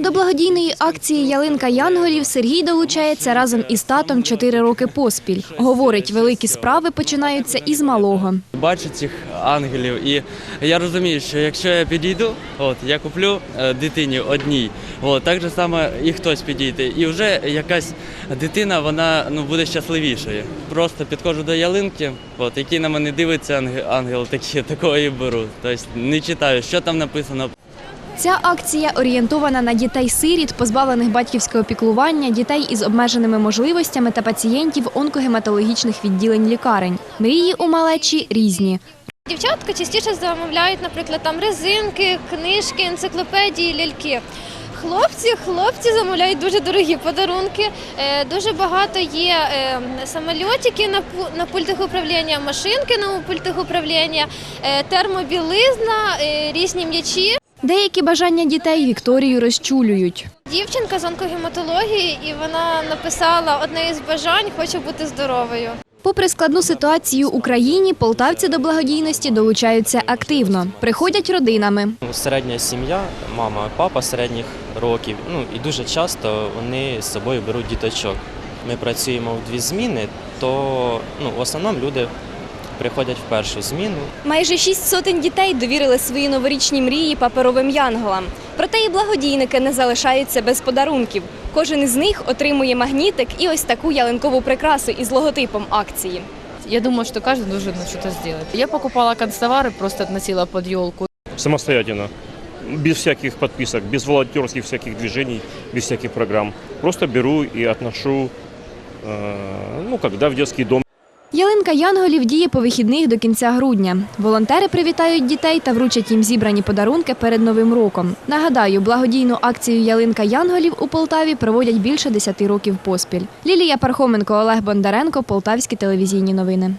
До благодійної акції Ялинка Янголів Сергій долучається разом із татом чотири роки поспіль. Говорить, великі справи починаються із малого. Бачу цих ангелів, і я розумію, що якщо я підійду, от я куплю е, дитині одній, от так же само і хтось підійде, і вже якась дитина вона ну буде щасливішою. Просто підходжу до ялинки, от який на мене дивиться ангел, ангел такі такого і беру. Тобто не читаю, що там написано. Ця акція орієнтована на дітей-сиріт, позбавлених батьківського піклування, дітей із обмеженими можливостями та пацієнтів онкогематологічних відділень лікарень. Мрії у малечі різні. Дівчатка частіше замовляють, наприклад, там резинки, книжки, енциклопедії, ляльки. Хлопці, хлопці замовляють дуже дорогі подарунки. Е, Дуже багато є е, самольотики на пу- пультах управління, машинки на пультах управління, е, термобілизна, різні м'ячі. Деякі бажання дітей Вікторію розчулюють. Дівчинка з онкогематології, і вона написала одне із бажань хочу бути здоровою. Попри складну ситуацію в Україні, полтавці до благодійності долучаються активно. Приходять родинами. Середня сім'я, мама, папа середніх років. Ну і дуже часто вони з собою беруть діточок. Ми працюємо в дві зміни, то ну, в основному люди приходять в першу зміну. Майже шість сотень дітей довірили свої новорічні мрії паперовим янголам. Проте і благодійники не залишаються без подарунків. Кожен із них отримує магнітик і ось таку ялинкову прикрасу із логотипом акції. Я думаю, что каждый должен что-то сделать. Я покупала канцтовары, просто относила под елку. самостоятельно, без всяких подписок, без волонтерских всяких движений, без всяких программ. Просто беру и отношу, э, ну, когда в детский дом. Ялинка Янголів діє по вихідних до кінця грудня. Волонтери привітають дітей та вручать їм зібрані подарунки перед Новим роком. Нагадаю, благодійну акцію Ялинка Янголів у Полтаві проводять більше 10 років поспіль. Лілія Пархоменко, Олег Бондаренко, Полтавські телевізійні новини.